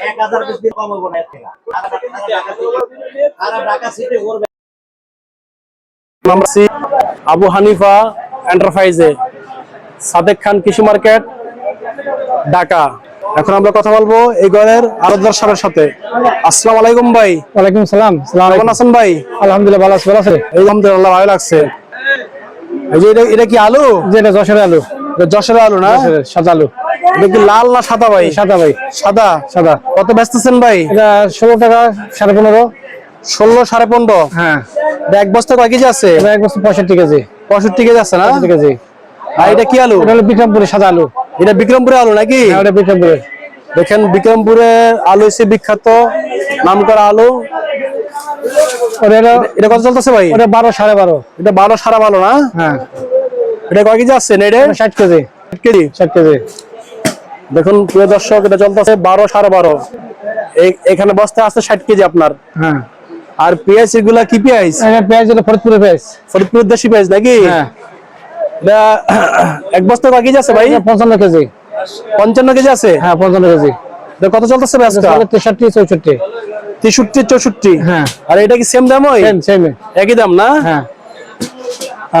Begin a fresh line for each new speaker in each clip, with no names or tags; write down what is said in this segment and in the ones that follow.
এক হাজার পিস দিয়ে কম হব না এর থেকে। আর ঢাকা সিটি- আর ঢাকা সিটি করবে
আমরা আছি আবু হানিফা এন্টারপ্রাইজে সাদেক খান কৃষি মার্কেট, ঢাকা এখন আমরা কথা বলব এই ঘরের আরদার সাহেবের সাথে। আসসালামু আলাইকুম ভাই।
ওয়ালাইকুম সালাম। সালাম
কেমন আছেন ভাই?
আলহামদুলিল্লাহ ভালো আছে ভালো আছে
এই আলহামদুলিল্লাহ ভালো লাগছে। এই যে এটা এটা কি আলু?
যে এটা যশোরের আলু।
যশোরের আলু না?
সাদা আলু।
এটা কি লাল না সাদা ভাই?
সাদা ভাই।
সাদা?
সাদা।
কত ব্যস্তেছেন ভাই?
এটা ষোলো টাকা সাড়ে পনেরো।
ষোলো সাড়ে পনেরো?
হ্যাঁ।
এক বস্তা কয় কেজি আছে?
এক বছর পঁয়ষট্টি কেজি।
পঁয়ষট্টি কেজি আছে না?
কেজি।
আর এটা কি আলু?
এটা হলো বিক্রমপুরি সাদা আলু।
এটা বিক্রমপুরের আলু নাকি?
হ্যাঁ ওটা
দেখেন বিক্রমপুরের আলু এসে বিখ্যাত নাম করা আলু এটা কত চলতেছে ভাই?
ওটা বারো সাড়ে বারো।
এটা বারো সারা ভালো না?
হ্যাঁ।
এটা কয় কেজি আসছে? এটা?
এটা ষাট কেজি।
ষাট কেজি?
ষাট কেজি।
দেখুন প্রিয় দর্শক এটা চলতেছে বারো সাড়ে বারো। এখানে বস্তা আছে ষাট কেজি আপনার।
হ্যাঁ।
আর পেঁয়াজ এগুলা কি পেঁয়াজ?
এটা পেঁয়াজ হলো ফরিদপুরের পেঁয়াজ।
ফরিদপুর দেশি পেঁয়াজ নাকি?
হ্যাঁ।
এটা এক বস্তা কেজি আছে ভাই?
এটা পঞ্চান্ন কেজি।
পঞ্চান্ন কেজি আছে?
হ্যাঁ পঞ্চান্ন কেজি।
কত চলতেছে
এটা তেষট্টি চৌষট্টি।
তেষট্টি চৌষট্টি?
হ্যাঁ।
আর এটা কি সেম দাম ওই?
সেম
একই দাম না?
হ্যাঁ।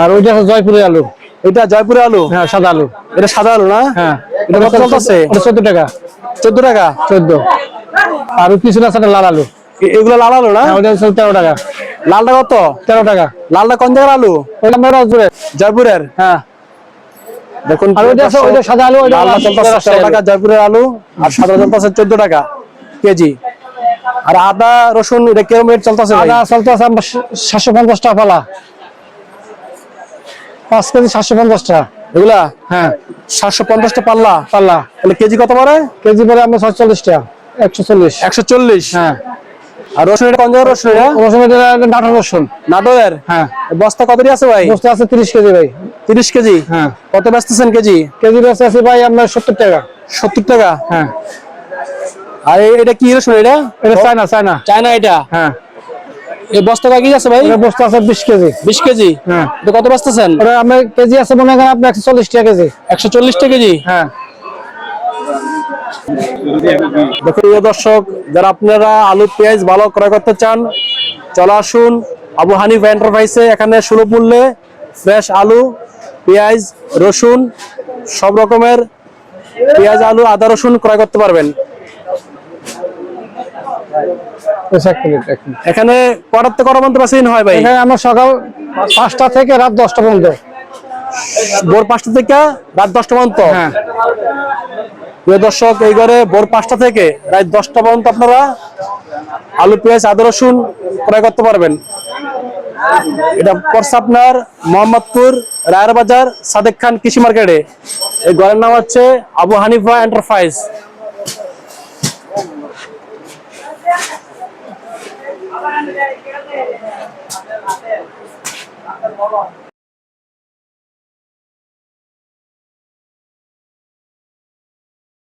আর ওইটা জয়পুরের আলু।
এটা জয়পুরের আলু?
হ্যাঁ সাদা আলু।
এটা সাদা আলু না?
হ্যাঁ।
এটা কত চলতেছে?
ওটা চোদ্দ টাকা।
চোদ্দ টাকা?
চোদ্দ। আর পিছনে আছে লাল আলু।
এগুলো লাল আলু না?
হ্যাঁ ওটা তেরো টাকা।
লালটা কত?
তেরো টাকা।
লালটা কোন জায়গার আলু? জয়পুরের?
হ্যাঁ।
দেখুন
সাদা আলু
তেরো টাকা জয়পুরের আলু আর সাদা চলতেছে চোদ্দ টাকা কেজি। আর আদা রসুন এটা কীরকম রেট চলতেছে
আদা চলতে সাতশো পঞ্চাশ টাকা পালা। পাঁচ কেজি সাতশো পঞ্চাশ টাকা।
এগুলা?
হ্যাঁ।
সাতশো পঞ্চাশটা পাল্লা?
পাল্লা।
তাহলে কেজি কত পড়ে?
কেজি পরে আমরা ছয়চল্লিশ টাকা একশো চল্লিশ।
একশো চল্লিশ?
হ্যাঁ।
আর রসুন এটা কোন জায়গার রসুন এটা?
রসুন এটা ডাটা রসুন।
নাটোরের?
হ্যাঁ।
বস্তা কত দিয়ে আছে ভাই?
বস্তু আছে তিরিশ কেজি ভাই।
তিরিশ কেজি?
হ্যাঁ।
কত বেচতেছেন কেজি?
কেজি বেচতে আছে ভাই আপনার সত্তর টাকা।
সত্তর টাকা?
হ্যাঁ।
আর এটা কি রসুন এটা?
এটা চায়না চায়না।
চায়না এটা?
হ্যাঁ।
এই বস্তা কয় আছে ভাই?
এটা বস্তু আছে বিশ কেজি।
বিশ কেজি?
হ্যাঁ।
এটা কত বেচতেছেন?
ওটা আপনার কেজি আছে মনে করেন আপনার একশো চল্লিশ টাকা কেজি।
টাকা কেজি?
হ্যাঁ।
প্রিয় দর্শক যারা আপনারা আলু পেঁয়াজ ভালো ক্রয় করতে চান চলে আসুন আবু হানিফ এন্টারপ্রাইজে এখানে সুলভ মূল্যে ফ্রেশ আলু পেঁয়াজ রসুন সব রকমের পেঁয়াজ আলু আদা রসুন ক্রয় করতে পারবেন। এখানে কটার থেকে কটা পর্যন্ত হয় ভাই।
এখানে আমরা সকাল পাঁচটা থেকে রাত দশটা পর্যন্ত।
ভোর পাঁচটা থেকে রাত দশটা পর্যন্ত?
হ্যাঁ।
প্রিয় দর্শক, এই ঘরে ভোর পাঁচটা থেকে রাত দশটা পর্যন্ত আপনারা আলু, পেঁয়াজ, আদা, রসুন ক্রয় করতে পারবেন এটা পড়ছে আপনার মোহাম্মদপুর রায়ের বাজার সাদেক খান কৃষি মার্কেটে এই ঘরের নাম হচ্ছে আবু হানিফা এন্টারপ্রাইজ?